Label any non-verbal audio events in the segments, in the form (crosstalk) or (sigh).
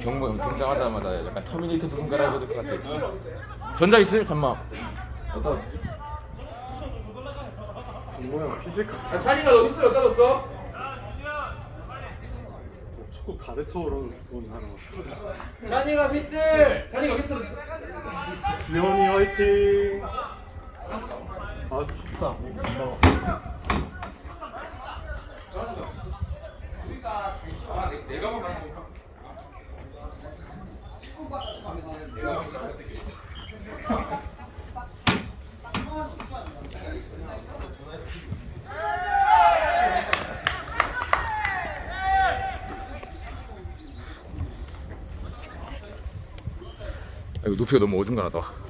형 등장하자마자 약간 터미네이터 부분 깔아줘야 될것 같아. 전자 있어요? 잠만. 어떤? 뭐야 피지컬 아, 찬이가 어디 있어? 어디다 뒀어? 축구 가르쳐오러 온 사람 없어 찬이가 미스! 찬이가 미스! 기현이 화이팅 아 춥다 금방 아, 내- 내가 뭐- 아, 이거 높이가 너무 어중간하다.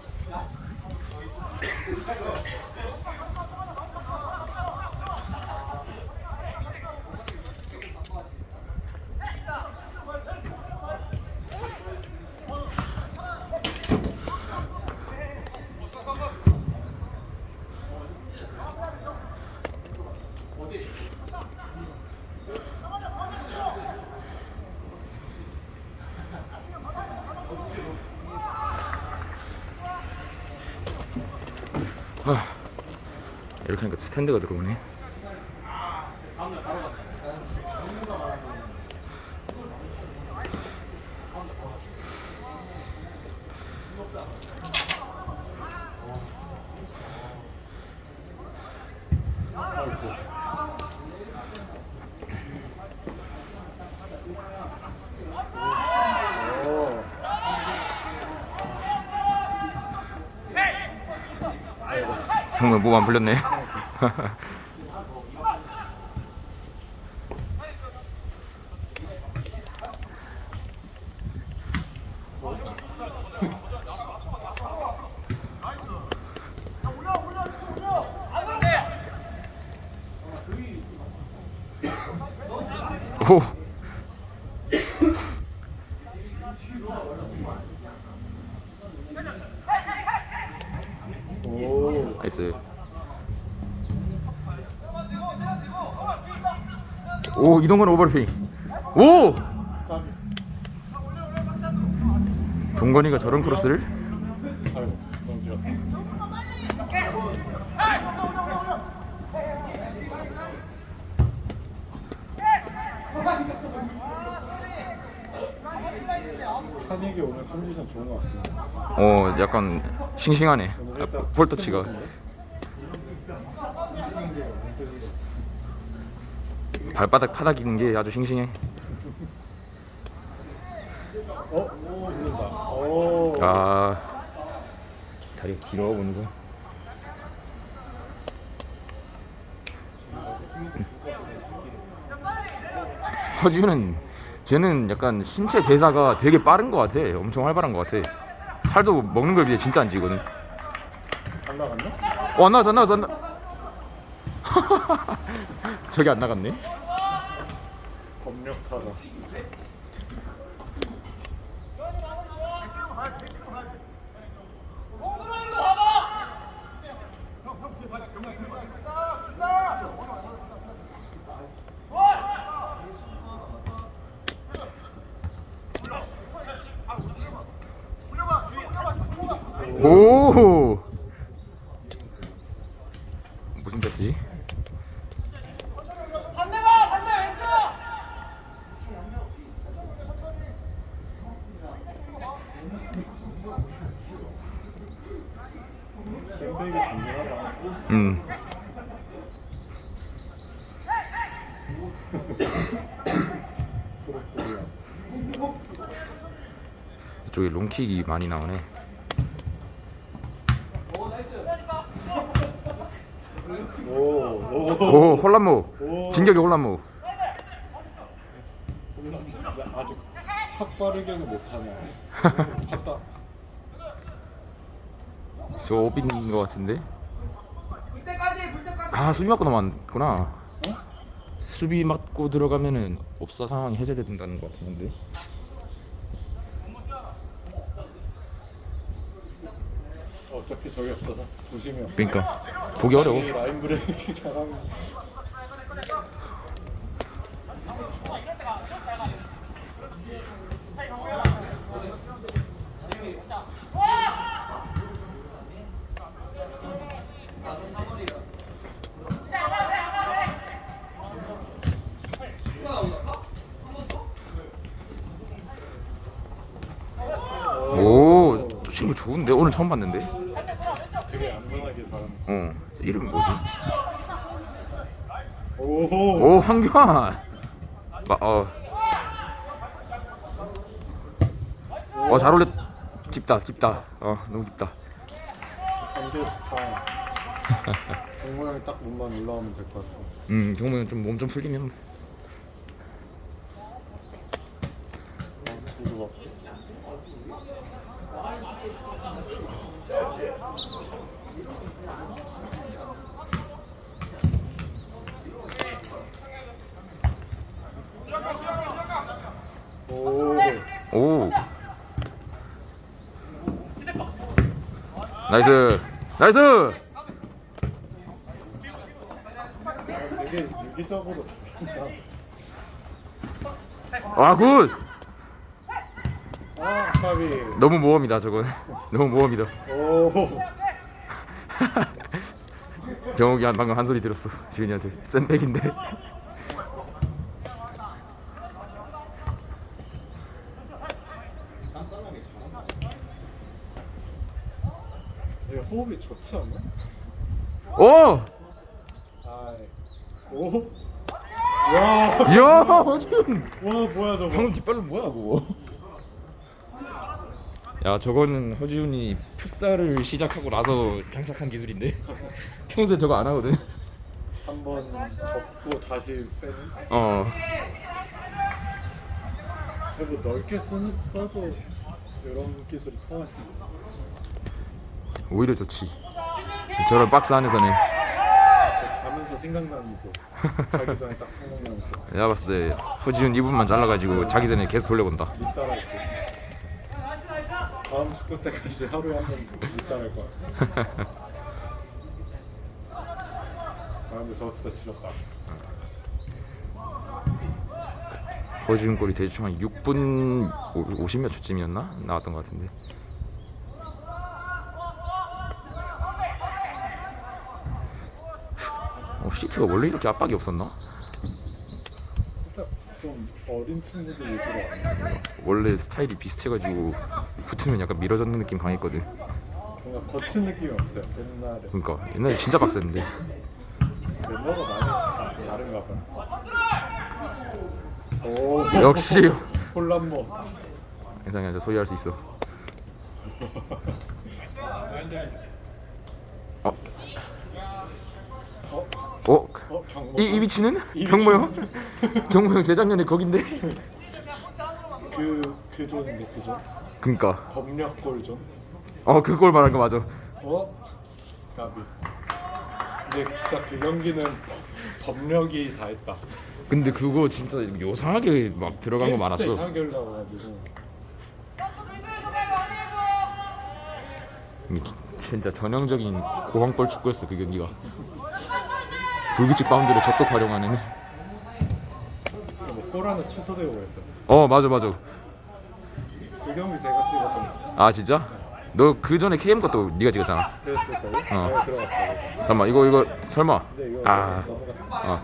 스탠드가 들어오네. 오 형은 몸안 풀렸네. 오. 오. 나이스. 오 이동건 오버래핑. 오 동건이가 저런 크로스를? 찬익이 오늘 컨디션 좋은 것 같은데 어 약간 싱싱하네. 아, 볼터치가. 발바닥 파닥이는 게 아주 싱싱해. 어? 오 밀린다 오 아 다리가 길어 보는 거. 허지우는 쟤는 약간 신체 대사가 되게 빠른 것 같아. 엄청 활발한 것 같아. 살도 먹는 거에 비해 진짜 안 찌거든. 안 나갔나? 어, 안 나왔어, 안 나왔어, 안 나. (laughs) 저기 안 나갔네. 법력타다 오. 무슨 패스지? 샌백이 중요하다 음. 프로포리아 이쪽에 롱 킥이 많이 나오네. 오 오 오, 혼란무. 오. 진격의 혼란무. 아주 확 빠르게는 못하네 확다 쇼빈인 것 같은데. 아 수비 맞고 넘어왔구나. 수비 맞고 들어가면은 없사 상황이 해제된다는 것 같은데. 저기 없어서 조심히 없어. 그러니까 보기 어려워. 이 라인 브레이크 잘하면 오. 친구 좋은데 오늘 처음 봤는데. 되게 얌전하게 잘하는. 어, 이름이 뭐지? 오호. 오, 황교안. 마, 어, 어, 잘 어울렸. 깊다, 깊다. 어, 너무 깊다. 장대 좋다. (laughs) 정모양이 딱 몸만 올라오면 될 것 같아. 음, 경호는 좀몸 좀 풀리면. 이거 봐. 오. 오. 나이스. 나이스. 되게 유기적으로 잘한다. 아, 굿. 아, 까비. 너무 모험이다, 저건. (laughs) 너무 모험이다. 오. (laughs) 경욱이 한 방금 한 소리 들었어. 지은이한테. 센백인데. 되게 오! 아이. 오. 야. 허준. 와, 뭐야 저거. 방금 뒷발로 뭐야, 그거? 야, 저거는 허지훈이 풋살을 시작하고 나서 장착한 기술인데. (laughs) 평소에 저거 안 하거든. 한번 접고 다시 빼는. 어. 그리고 넓게 쓰는 써도 이런 기술이 통하지. 오히려 좋지. 저런 박스 안에서는 자면서 생각나는 거. (laughs) 자기 전에 딱 생각나는 거. 내가 봤을 때 허지훈 2분만 잘라가지고 자기 전에 계속 돌려본다. 밑따라할 거. 다음 축구 때까지 하루에 한 번 밑따라 할 거야. 아 근데 저 진짜 지렸다. 허지훈 골이 대충 한 6분 50몇 초쯤이었나 나왔던 것 같은데. 어, 시티가 원래 이렇게 압박이 없었나? 살짝 좀 어린 친구들 위주로 하는 원래 스타일이 비슷해가지고 붙으면 약간 밀어젖는 느낌 강했거든. 뭔가 거친 느낌이 없어요. 옛날에 그러니까 옛날에 진짜 빡셌는데. 멤버가 많이 다른가 봐. 오 역시 홀란모. 굉장히 아주 소유할 수 있어. 어? (laughs) 어? 어? 어 경모. 이, 이 위치는? 이 경모 형? 경모 형 재작년에 거긴데? 그그 존인데 그 존. 그니까 법력 골 존. 어 그걸 말한 거 맞아 어? 가비. 근데 진짜 그 경기는 법력이 다 했다. 근데 그거 진짜 요상하게 막 들어간 거 진짜 많았어 이상하게 올라와가지고. 이- 진짜 전형적인 고황볼 축구였어 그 경기가 불규칙 바운드를 적극 활용하는 뭐골 하나 취소되고 그랬죠. 어 맞아 맞아 그 경기 제가 찍었던 거. 아 진짜? 너 그 전에 KM 것도 네가 찍었잖아 그랬을까요? 어. 네, 들어갔다. 잠깐만 이거 이거 설마 근데 이거 아 넘어가. 어,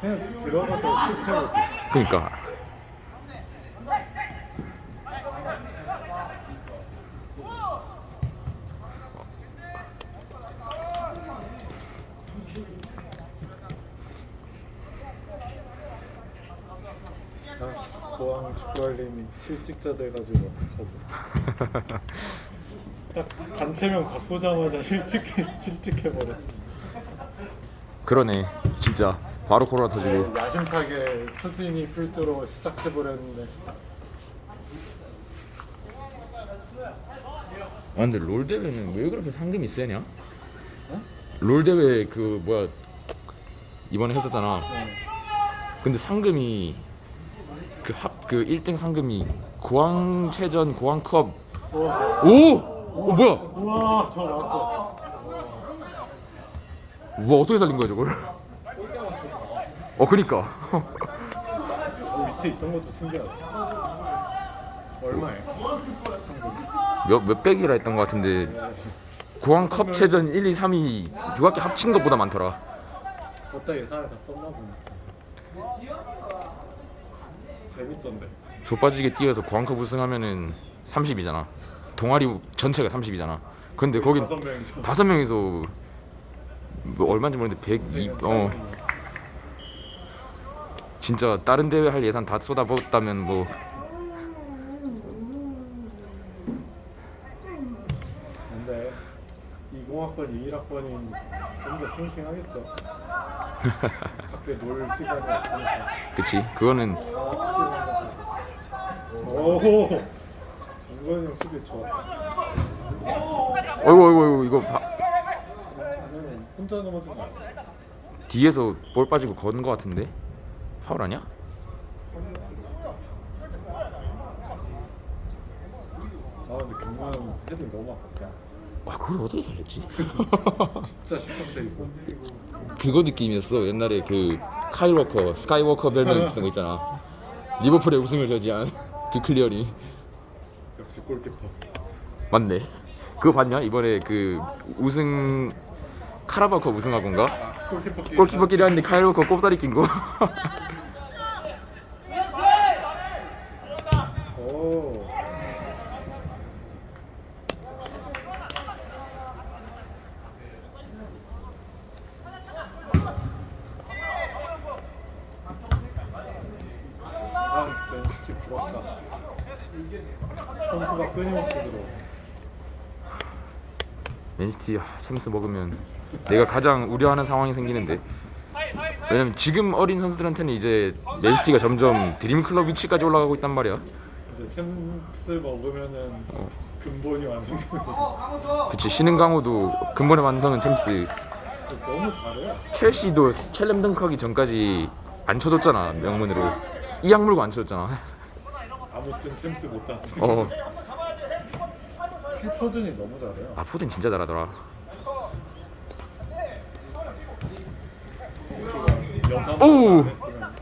그냥 들어가서 슛해보지. 그니까 아, 고항 축구알림이 실직자들 가지고 거부. 딱 단체명 바꾸자마자 실직해 실직해 버렸어. 그러네 진짜 바로 코로나 터지고 야심차게 수진이 필두로 시작해 버렸는데 아 근데 롤 대회는 왜 그렇게 상금이 세냐? 롤 대회 그 뭐야 이번에 했었잖아. 근데 상금이 그 합 그 1등 상금이 고항체전 고항컵 오, 오! 어 뭐야? 우와 저 왔어. 뭐 어떻게 살린 거야 저걸? 어 그니까 저 위치에 있던 것도 신기하다. 얼마에? 몇 몇 백이라 했던 것 같은데 고항컵 체전 1, 2, 3위 두 학기 합친 것보다 많더라. 어따 예산을 다 썼나 보네. 재밌던데. 좁빠지게 뛰어서 광컵 우승하면은 30이잖아. 동아리 전체가 30이잖아. 근데 거긴 다섯 명이서. 다섯 명이서 뭐 얼마인지 모르는데 102, 어 진짜 다른 대회 할 예산 다 쏟아부었다면 뭐 근데 20학번, 21학번이 좀 더 싱싱하겠죠. (laughs) 밖에 놀 시간이 없으니까. 그치 그거는 오, 김건희 형 수비 좋았다. 어이구 어이구 어이구 이거 바- 저는 혼자 넘어진 거 아니야? 뒤에서 볼 빠지고 거는 거 같은데 파울 아니야? 아 근데 김건희 형 헤딩 너무 아깝다. 와 그걸 어떻게 살렸지? (laughs) 진짜 슈퍼세이브. 그거 느낌이었어. 옛날에 그 카이워커 스카이워커 별명 쓰는 거 있잖아. 리버풀의 우승을 저지한 그 클리어링. 역시 골키퍼. 맞네. 그거 봤냐? 이번에 그 우승 카라바컵 우승하고인가? 아, 골키퍼 끼리 골키퍼끼리 하는데 카이워커 꼽사리 낀거 (laughs) 오. 아, 맨시티 부럽다. 선수가 끊임없이 들어. 아, 챔스 먹으면 내가 가장 우려하는 상황이 생기는데 왜냐면 지금 어린 선수들한테는 이제 맨시티가 점점 드림클럽 위치까지 올라가고 있단 말이야 이제 챔스 먹으면은 어. 근본이 완성되는. 그치 신흥 강호도 근본의 완성은 챔스 너무 잘해. 첼시도 첼렘 덩크하기 전까지 안 쳐줬잖아 명문으로 이 약물고 안 쳐줬잖아 아무튼 챔스 못 땄어. 어. 필포든이 너무 잘해요. 아 포든 진짜 잘하더라 여자 했으면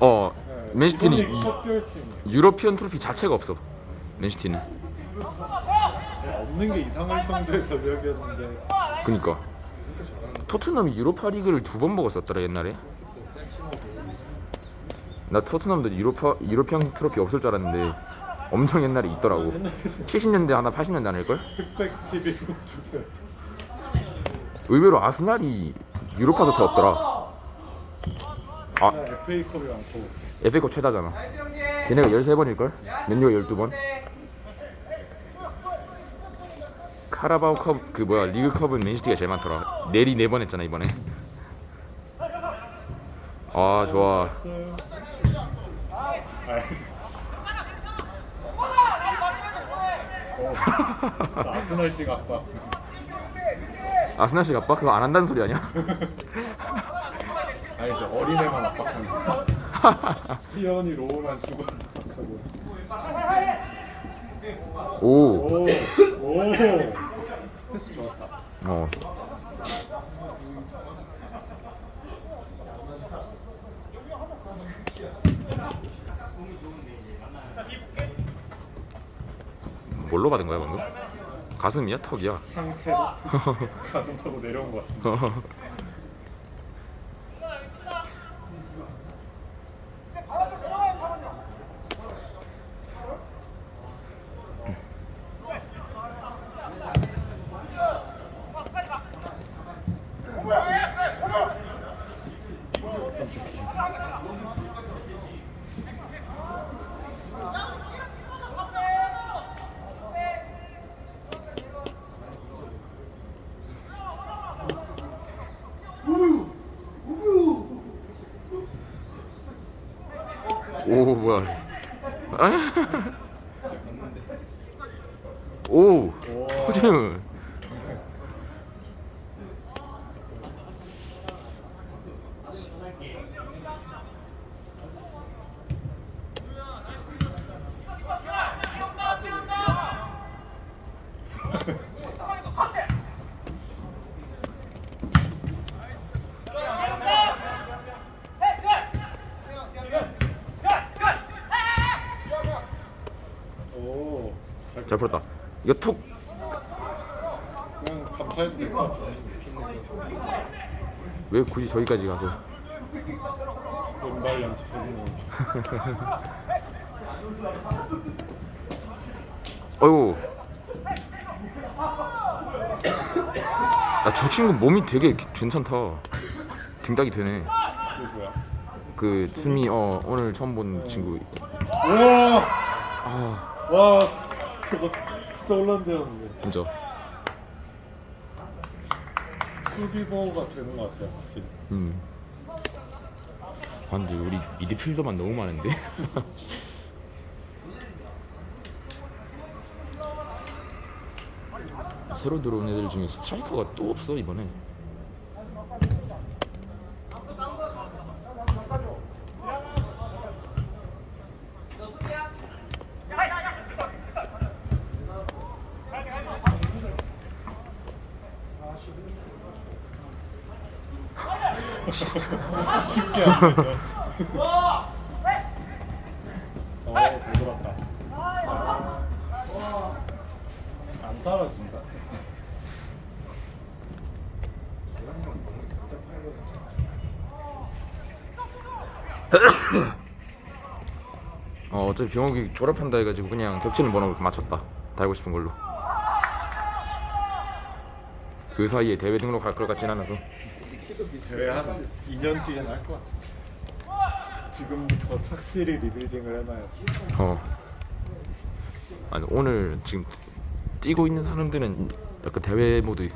어 네, 맨시티는 이- 첫 결승. 유러피언 트로피 자체가 없어 맨시티는. 없는 게 이상할 정도의 전력이었는데. 그니까. 토트넘이 유로파 리그를 두 번 먹었었더라 옛날에. 나 토트넘도 유로파 유로피언 트로피 없을 줄 알았는데 엄청 옛날에 있더라고. 옛날에 70년대 하나 80년대 하나일걸? 흑백 TV고 두개 의외로 아스날이 유로파서 없더라. 아. FA컵이 많고 FA컵 최다잖아. 걔네가 13번일걸? 맨유가 12번? 카라바오 컵 그 뭐야 리그컵은 맨시티가 제일 많더라. 내리 4번 했잖아 이번에. 아 좋아. 스 어, 자, 아스널식 아빠 아스날식 아빠? 그거 안 한다는 소리 아니야? (laughs) 아니 저 어린애만 압박하는 거. (laughs) 티언이 로우만 주고 압박하고. 오. 오오. (laughs) 패스 좋았다. 어. 뭘로 받은 거야 방금? 가슴이야? 턱이야? 상체로. (laughs) 가슴 타고 내려온 것 같은데 오 뭐야? 아? 오오 호준 오, 잘, 잘 풀었다. 이거 툭 그냥 감사해도 될것 같아. 왜 굳이 저기까지 가서 왼발 연습해주는 거. (laughs) 어이구 아 저 친구 몸이 되게 괜찮다 등딱이 되네 누구야? 그 수미 어 오늘 처음 본 친구 우와! 아 와 저거 진짜 홀란드였는데. 진짜 수비버가 되는 것 같아요 확실히. 음. 아 근데 우리 미드필더만 너무 많은데? (laughs) 새로 들어온 애들 중에 스트라이커가 또 없어 이번에 따라준다. (coughs) 어 어차피 병욱이 졸업한다 해가지고 그냥 겹치는 번호 맞췄다. 달고 싶은 걸로. 그 사이에 대회 등록할 것 같진 않아서 대회 한 2년 뒤엔 할것 같은데. 지금부터 착실히 리빌딩을 해놔야지 어. 아니 오늘 지금 뛰고 있는 사람들은 약간 대회 모드.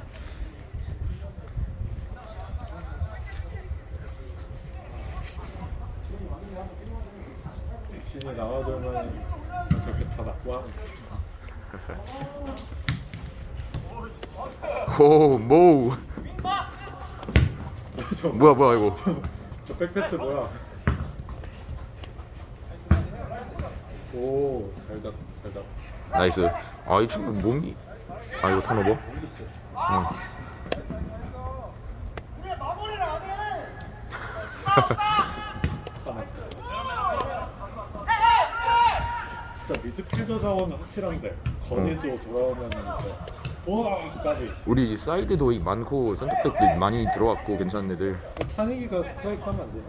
백신이 나와주면 저렇게 다 낫고 하는 오 (laughs) 모우 저, 뭐야 뭐야 이거. (laughs) 저 백패스 뭐야? 오 잘잡 잘잡 나이스. 아 이 친구 몸이 아 이거 턴오버 응. (laughs) 진짜 미드필더 자원은 확실한데 건이도 돌아오면 이제 와 까비 우리 사이드도 많고 센터백도 많이 들어왔고 괜찮은 애들. 어, 찬익이가 스트라이크 하면 안 되나?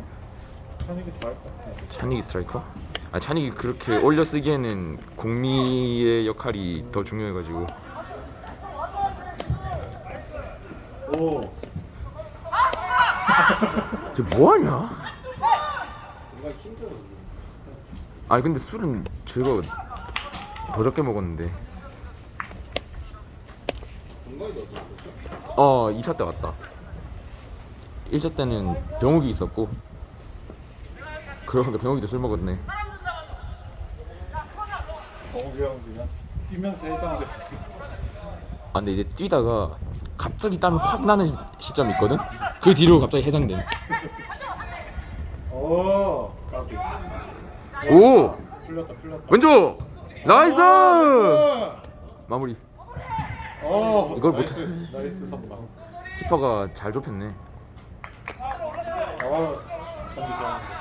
찬익이 잘할 것 같아. 찬익이 스트라이커? 아 찬익이 그렇게 올려 쓰기에는 공미의 역할이 더 중요해가지고. 오. 저 뭐하냐? 아니 근데 술은 제가 더 적게 먹었는데 어 2차 때 왔다 1차 때는 병욱이 있었고 그러니까 병욱이도 술 먹었네 그냥 뛰면서 아 근데 이제 뛰다가 갑자기 땀이 확 나는 시- 시점이 있거든? 그 뒤로 갑자기 해장됨 오 까비 오! 풀렸다 풀렸다 왼쪽! 나이스! 아! 마무리 어. 이걸 나이스, 못- 나이스 선방. 키퍼가 잘 좁혔네. 아 좋아하는데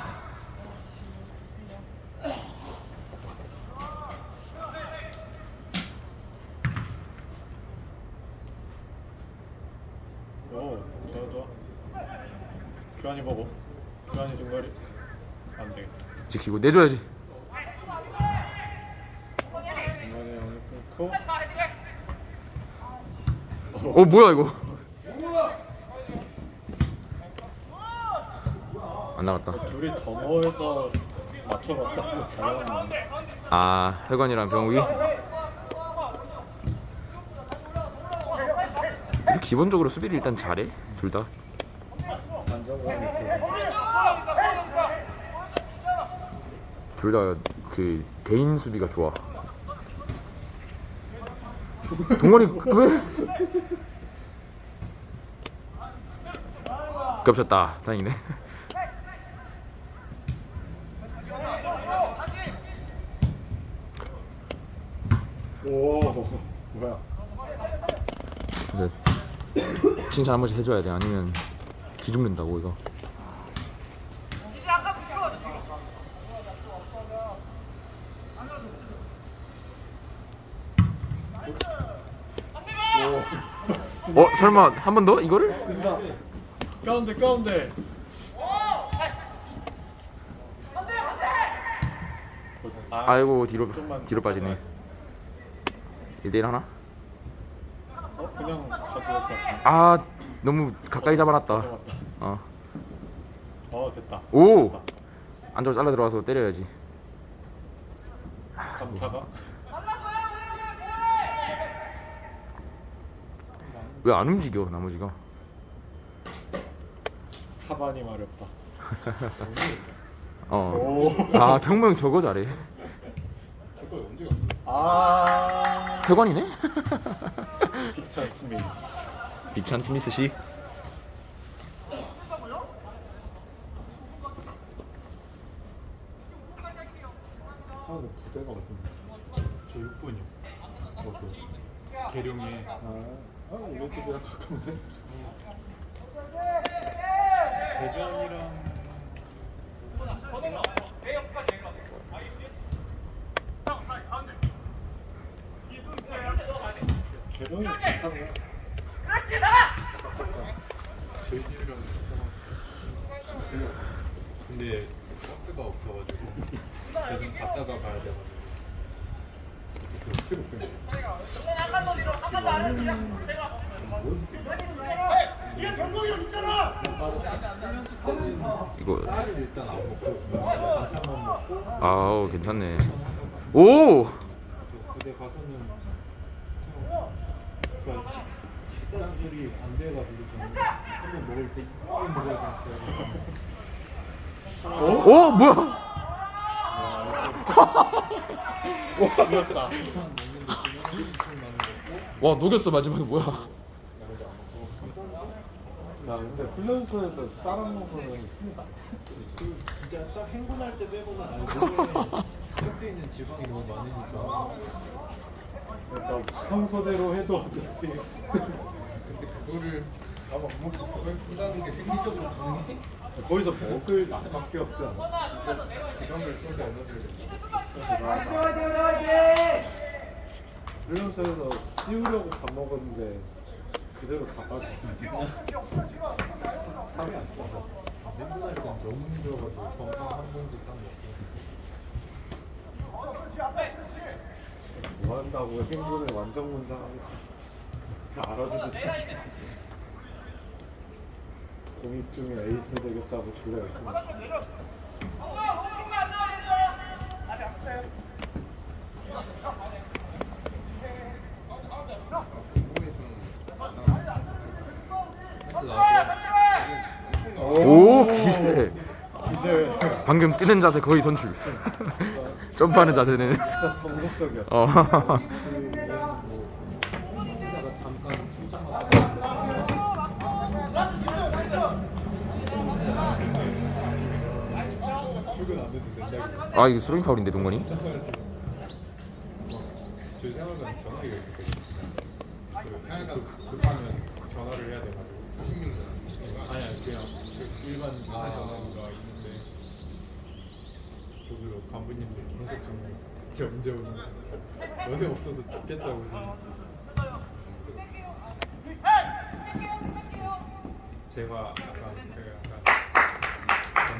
오 좋아 좋아. 교환이 보고 교환이 중거리. 안 되겠다. 지키고 내줘야지 중간에 형이 끊고 어 뭐야 이거? 안 나갔다. 둘이 덤어에서 맞춰놨다고 잘하는 아 회관이랑 병욱이? 근데 기본적으로 수비를 일단 잘해? 둘 다? 안정감이 있어 둘 다 그 개인 수비가 좋아 동원이 왜? 겹쳤다. 다행이네. 오 뭐야? 근데 칭찬 한 번씩 해줘야 돼. 아니면 기죽는다고 이거 설마 한 번 더 이거를? 뜬다 가운데 가운데. 아, 아이고 뒤로 좀만 뒤로 빠지네 1대1 하나? 어 그냥 가도 될것 같아. 아 너무 가까이 잡아놨다 잡았다. 어. 어 됐다. 오! 안쪽으로 잘라 들어가서 때려야지 감차가. 왜 안 움직여 나머지가 카바니 마렵다. 어. 오. 아 병명 저거 잘해 아. 회관이네? 빅찬 스미스. 빅찬 스미스 씨 아, 근 부대가 어딘데? 저 6분이요. 어디? 계룡에 아, 아 우리 집이랑 가까운데? 대전이랑 개동이 괜찮네. 저희 집이랑 근데 버스가 없어가지고 대전 갔다가 가야 돼가지고. 이거 아우 괜찮네. 오! 되니까 오 뭐야 거고 와 녹였어 마지막에 뭐야 야 근데 훈련소에서 쌀안 먹으면. 그 진짜 딱 행군할 때 빼고는 아니 축적돼 있는 지방이 너무 많으니까 그러니까 평소대로 해도 어차피 근데 그거를 나안 먹고 그걸 쓴다는 게 생리적으로 가능해? 거기서 먹을 맛밖에 없지 않아? 진짜 지방을 써서 에너지를 훈련소에서 찌우려고 밥 먹었는데 그대로 다 빠지는데 살이 안 쪄서. 행군할 땐 너무 힘들어가지고 건강 한 봉지 딱 먹고 뭐 한다고 행군을 완전 문장하겠어. 알아주고 공익 중에 에이스 되겠다고 졸라 열심히. 오 기세. 이제 방금 뛰는 자세 거의 선출. (laughs) 점프하는 자세는. 진짜 정석적이야. 어 하다가 잠깐 출장 갔다 출근 안 해도 된다 아 이거 수렁이 파울인데 동건이 저희 생활관 전화기가 있었거든요 그 생활관 급하면 전화를 해야 돼가지고 수십 명 전화 아니 아니 그냥 그 일반 전화 전화기가 있는데 거기로 간부님들 계속 전화해 대체 언제 오는 연애 없어서 죽겠다고 지금 제가 약간 그